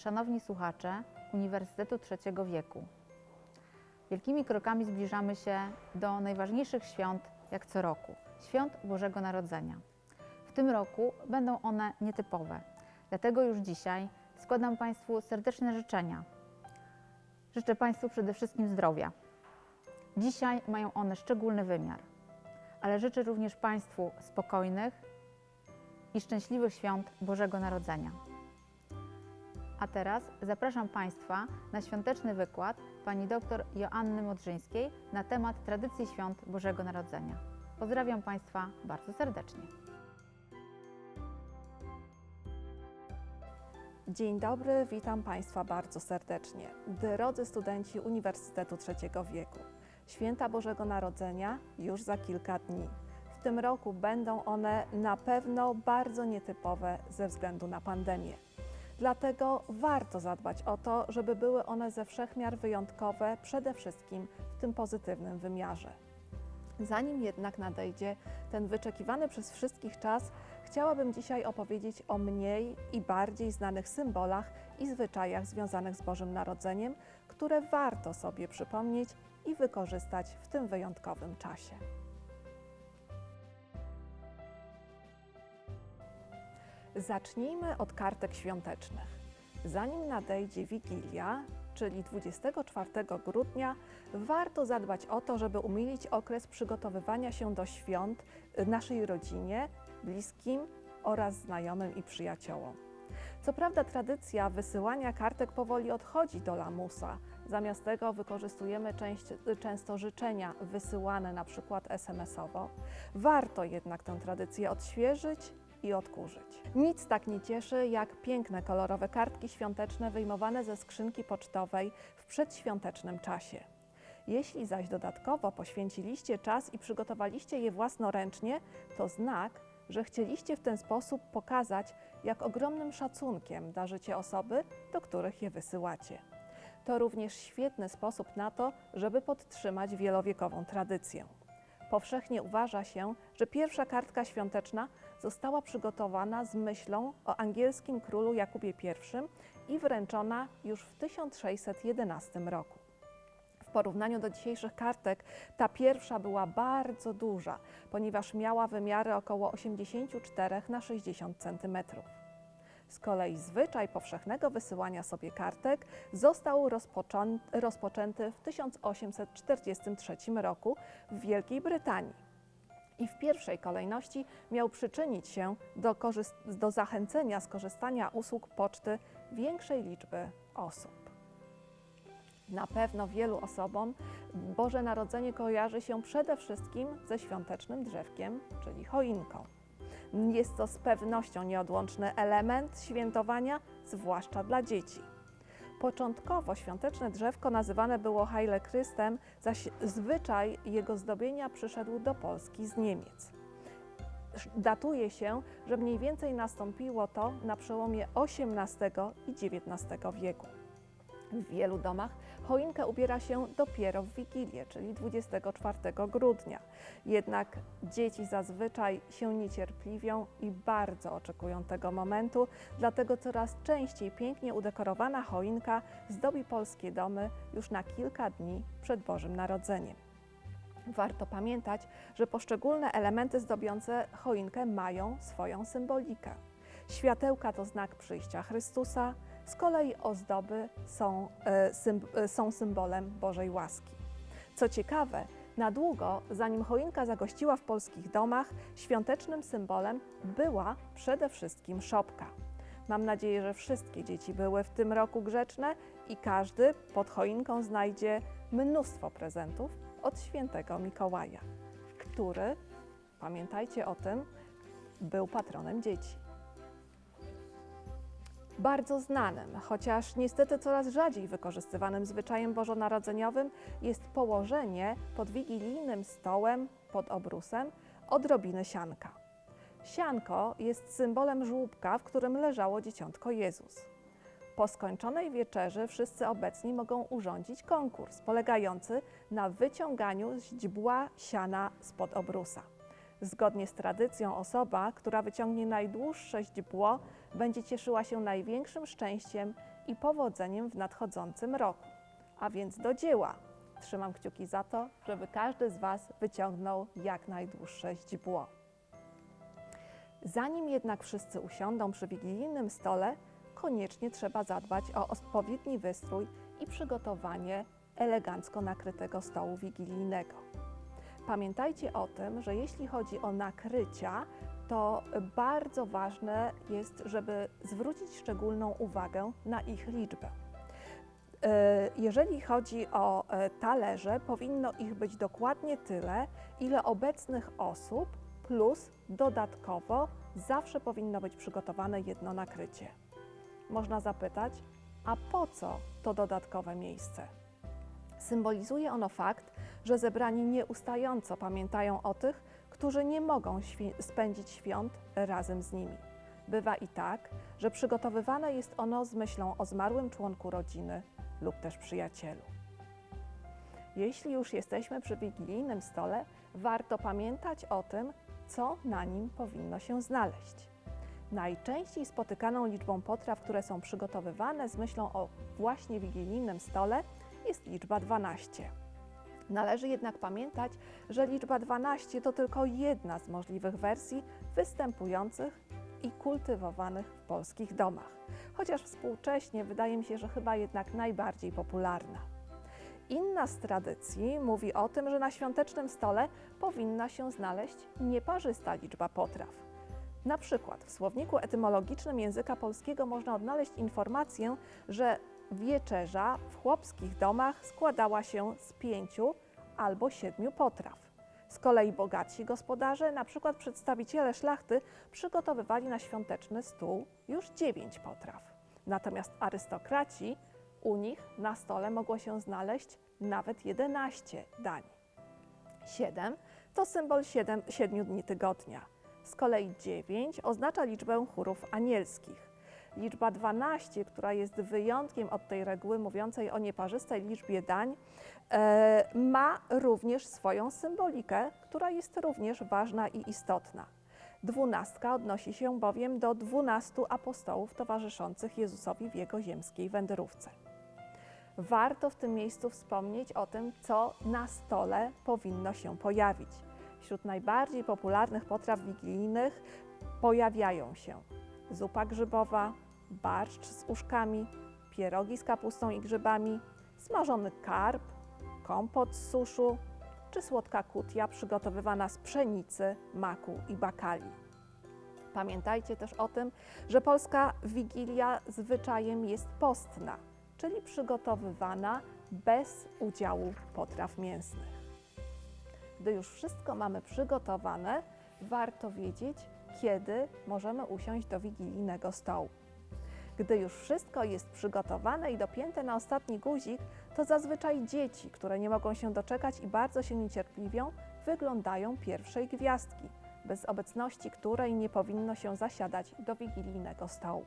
szanowni słuchacze Uniwersytetu Trzeciego Wieku. Wielkimi krokami zbliżamy się do najważniejszych świąt, jak co roku świąt Bożego Narodzenia. W tym roku będą one nietypowe, dlatego już dzisiaj składam Państwu serdeczne życzenia. Życzę Państwu przede wszystkim zdrowia. Dzisiaj mają one szczególny wymiar, ale życzę również Państwu spokojnych i szczęśliwych świąt Bożego Narodzenia. A teraz zapraszam Państwa na świąteczny wykład pani dr Joanny Modrzyńskiej na temat tradycji świąt Bożego Narodzenia. Pozdrawiam Państwa bardzo serdecznie. Dzień dobry, witam Państwa bardzo serdecznie. Drodzy studenci Uniwersytetu Trzeciego Wieku, Święta Bożego Narodzenia już za kilka dni. W tym roku będą one na pewno bardzo nietypowe ze względu na pandemię. Dlatego warto zadbać o to, żeby były one ze wszechmiar wyjątkowe, przede wszystkim w tym pozytywnym wymiarze. Zanim jednak nadejdzie ten wyczekiwany przez wszystkich czas, chciałabym dzisiaj opowiedzieć o mniej i bardziej znanych symbolach i zwyczajach związanych z Bożym Narodzeniem, które warto sobie przypomnieć i wykorzystać w tym wyjątkowym czasie. Zacznijmy od kartek świątecznych. Zanim nadejdzie Wigilia, czyli 24 grudnia, warto zadbać o to, żeby umilić okres przygotowywania się do świąt naszej rodzinie, bliskim oraz znajomym i przyjaciołom. Co prawda tradycja wysyłania kartek powoli odchodzi do lamusa. Zamiast tego wykorzystujemy część, często życzenia wysyłane przykład SMS-owo. Warto jednak tę tradycję odświeżyć i odkurzyć. Nic tak nie cieszy jak piękne kolorowe kartki świąteczne wyjmowane ze skrzynki pocztowej w przedświątecznym czasie. Jeśli zaś dodatkowo poświęciliście czas i przygotowaliście je własnoręcznie, to znak, że chcieliście w ten sposób pokazać, jak ogromnym szacunkiem darzycie osoby, do których je wysyłacie. To również świetny sposób na to, żeby podtrzymać wielowiekową tradycję. Powszechnie uważa się, że pierwsza kartka świąteczna została przygotowana z myślą o angielskim królu Jakubie I i wręczona już w 1611 roku. W porównaniu do dzisiejszych kartek ta pierwsza była bardzo duża, ponieważ miała wymiary około 84 na 60 cm. Z kolei zwyczaj powszechnego wysyłania sobie kartek został rozpoczęty w 1843 roku w Wielkiej Brytanii i w pierwszej kolejności miał przyczynić się do, do zachęcenia skorzystania usług poczty większej liczby osób. Na pewno wielu osobom Boże Narodzenie kojarzy się przede wszystkim ze świątecznym drzewkiem, czyli choinką. Jest to z pewnością nieodłączny element świętowania, zwłaszcza dla dzieci. Początkowo świąteczne drzewko nazywane było Heile Chrystem, zaś zwyczaj jego zdobienia przyszedł do Polski z Niemiec. Datuje się, że mniej więcej nastąpiło to na przełomie XVIII i XIX wieku. W wielu domach choinkę ubiera się dopiero w Wigilię, czyli 24 grudnia. Jednak dzieci zazwyczaj się niecierpliwią i bardzo oczekują tego momentu, dlatego coraz częściej pięknie udekorowana choinka zdobi polskie domy już na kilka dni przed Bożym Narodzeniem. Warto pamiętać, że poszczególne elementy zdobiące choinkę mają swoją symbolikę. Światełka to znak przyjścia Chrystusa, z kolei ozdoby są, e, e, są symbolem Bożej łaski. Co ciekawe, na długo, zanim choinka zagościła w polskich domach, świątecznym symbolem była przede wszystkim szopka. Mam nadzieję, że wszystkie dzieci były w tym roku grzeczne i każdy pod choinką znajdzie mnóstwo prezentów od świętego Mikołaja, który, pamiętajcie o tym, był patronem dzieci. Bardzo znanym, chociaż niestety coraz rzadziej wykorzystywanym zwyczajem bożonarodzeniowym jest położenie pod wigilijnym stołem, pod obrusem, odrobiny sianka. Sianko jest symbolem żłóbka, w którym leżało dzieciątko Jezus. Po skończonej wieczerzy wszyscy obecni mogą urządzić konkurs polegający na wyciąganiu źdźbła siana spod obrusa. Zgodnie z tradycją osoba, która wyciągnie najdłuższe źdźbło, będzie cieszyła się największym szczęściem i powodzeniem w nadchodzącym roku. A więc do dzieła. Trzymam kciuki za to, żeby każdy z Was wyciągnął jak najdłuższe źdźbło. Zanim jednak wszyscy usiądą przy wigilijnym stole, koniecznie trzeba zadbać o odpowiedni wystrój i przygotowanie elegancko nakrytego stołu wigilijnego. Pamiętajcie o tym, że jeśli chodzi o nakrycia, to bardzo ważne jest, żeby zwrócić szczególną uwagę na ich liczbę. E, Jeżeli chodzi o e, talerze, powinno ich być dokładnie tyle, ile obecnych osób, plus dodatkowo zawsze powinno być przygotowane jedno nakrycie. Można zapytać, a po co to dodatkowe miejsce? Symbolizuje ono fakt, że zebrani nieustająco pamiętają o tych, którzy nie mogą świ- spędzić świąt razem z nimi. Bywa i tak, że przygotowywane jest ono z myślą o zmarłym członku rodziny lub też przyjacielu. Jeśli już jesteśmy przy wigilijnym stole, warto pamiętać o tym, co na nim powinno się znaleźć. Najczęściej spotykaną liczbą potraw, które są przygotowywane z myślą o właśnie wigilijnym stole, jest liczba 12. Należy jednak pamiętać, że liczba 12 to tylko jedna z możliwych wersji występujących i kultywowanych w polskich domach, chociaż współcześnie wydaje mi się, że chyba jednak najbardziej popularna. Inna z tradycji mówi o tym, że na świątecznym stole powinna się znaleźć nieparzysta liczba potraw. Na przykład w słowniku etymologicznym języka polskiego można odnaleźć informację, że wieczerza w chłopskich domach składała się z pięciu albo siedmiu potraw. Z kolei bogatsi gospodarze, na przykład przedstawiciele szlachty, przygotowywali na świąteczny stół już dziewięć potraw. Natomiast arystokraci, u nich na stole mogło się znaleźć nawet 11 dań. 7 to symbol siedem, siedmiu dni tygodnia. Z kolei 9 oznacza liczbę chórów anielskich. Liczba 12, która jest wyjątkiem od tej reguły mówiącej o nieparzystej liczbie dań, e, ma również swoją symbolikę, która jest również ważna i istotna. Dwunastka odnosi się bowiem do dwunastu apostołów towarzyszących Jezusowi w jego ziemskiej wędrówce. Warto w tym miejscu wspomnieć o tym, co na stole powinno się pojawić. Wśród najbardziej popularnych potraw wigilijnych pojawiają się zupa grzybowa, barszcz z uszkami, pierogi z kapustą i grzybami, smażony karp, kompot z suszu czy słodka kutia przygotowywana z pszenicy, maku i bakali. Pamiętajcie też o tym, że polska wigilia zwyczajem jest postna, czyli przygotowywana bez udziału potraw mięsnych. Gdy już wszystko mamy przygotowane, warto wiedzieć, kiedy możemy usiąść do wigilijnego stołu. Gdy już wszystko jest przygotowane i dopięte na ostatni guzik, to zazwyczaj dzieci, które nie mogą się doczekać i bardzo się niecierpliwią, wyglądają pierwszej gwiazdki, bez obecności której nie powinno się zasiadać do wigilijnego stołu.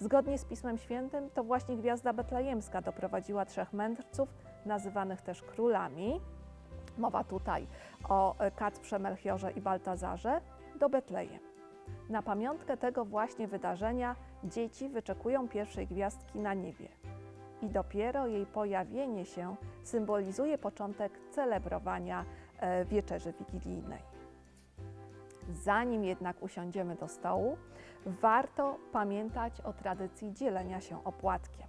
Zgodnie z Pismem Świętym, to właśnie gwiazda betlejemska doprowadziła trzech mędrców, nazywanych też królami, mowa tutaj o Kacprze, Melchiorze i Baltazarze, do Betlejem. Na pamiątkę tego właśnie wydarzenia dzieci wyczekują pierwszej gwiazdki na niebie. I dopiero jej pojawienie się symbolizuje początek celebrowania e, wieczerzy wigilijnej. Zanim jednak usiądziemy do stołu, warto pamiętać o tradycji dzielenia się opłatkiem.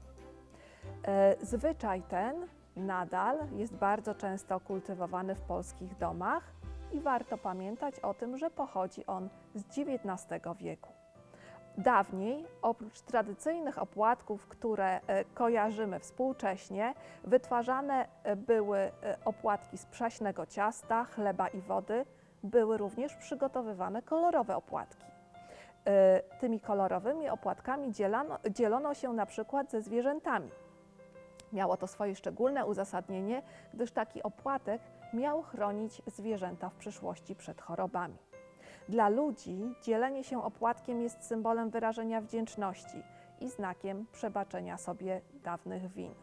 E, Zwyczaj ten nadal jest bardzo często kultywowany w polskich domach i warto pamiętać o tym, że pochodzi on z XIX wieku. Dawniej, oprócz tradycyjnych opłatków, które e, kojarzymy współcześnie, wytwarzane e, były e, opłatki z przaśnego ciasta, chleba i wody. Były również przygotowywane kolorowe opłatki. Tymi kolorowymi opłatkami dzielano, dzielono się na przykład ze zwierzętami. Miało to swoje szczególne uzasadnienie, gdyż taki opłatek miał chronić zwierzęta w przyszłości przed chorobami. Dla ludzi dzielenie się opłatkiem jest symbolem wyrażenia wdzięczności i znakiem przebaczenia sobie dawnych win.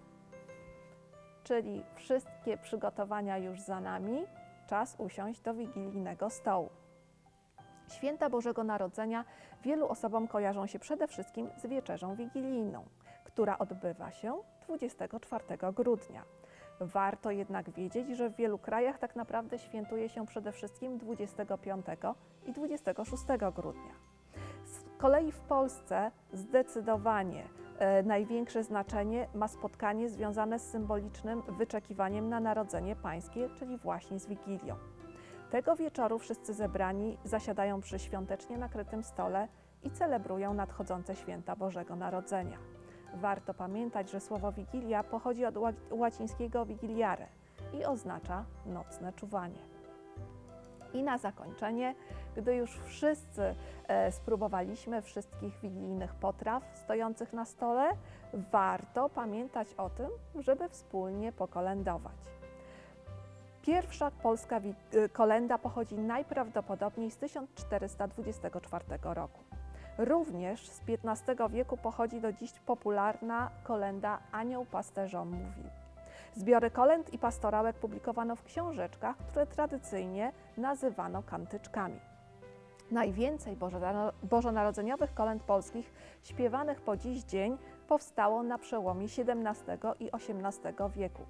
Czyli wszystkie przygotowania już za nami, czas usiąść do wigilijnego stołu. Święta Bożego Narodzenia wielu osobom kojarzą się przede wszystkim z wieczerzą wigilijną, która odbywa się 24 grudnia. Warto jednak wiedzieć, że w wielu krajach tak naprawdę świętuje się przede wszystkim 25 i 26 grudnia. Z kolei w Polsce zdecydowanie e, największe znaczenie ma spotkanie związane z symbolicznym wyczekiwaniem na Narodzenie Pańskie, czyli właśnie z Wigilią. Tego wieczoru wszyscy zebrani zasiadają przy świątecznie nakrytym stole i celebrują nadchodzące święta Bożego Narodzenia. Warto pamiętać, że słowo Wigilia pochodzi od ła- łacińskiego vigiliare i oznacza nocne czuwanie. I na zakończenie, gdy już wszyscy e, spróbowaliśmy wszystkich wigilijnych potraw stojących na stole, warto pamiętać o tym, żeby wspólnie pokolędować. Pierwsza polska y, kolenda pochodzi najprawdopodobniej z 1424 roku. Również z XV wieku pochodzi do dziś popularna kolenda Anioł pasterzom mówi. Zbiory kolęd i pastorałek publikowano w książeczkach, które tradycyjnie nazywano kantyczkami. Najwięcej bożonaro- bożonarodzeniowych kolęd polskich śpiewanych po dziś dzień powstało na przełomie XVII i XVIII wieku.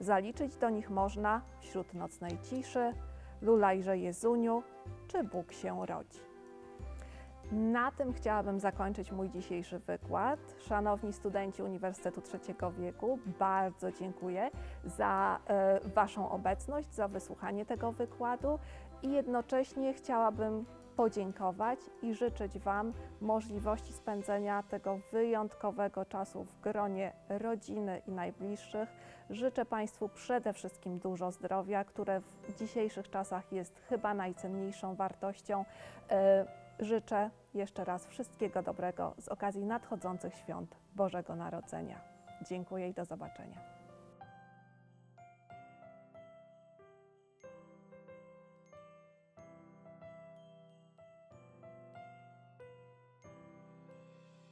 Zaliczyć do nich można wśród nocnej ciszy, Lulajże Jezuniu czy Bóg się rodzi. Na tym chciałabym zakończyć mój dzisiejszy wykład. Szanowni studenci Uniwersytetu Trzeciego Wieku, bardzo dziękuję za e, Waszą obecność, za wysłuchanie tego wykładu i jednocześnie chciałabym podziękować i życzyć Wam możliwości spędzenia tego wyjątkowego czasu w gronie rodziny i najbliższych. Życzę Państwu przede wszystkim dużo zdrowia, które w dzisiejszych czasach jest chyba najcenniejszą wartością. Życzę jeszcze raz wszystkiego dobrego z okazji nadchodzących świąt Bożego Narodzenia. Dziękuję i do zobaczenia.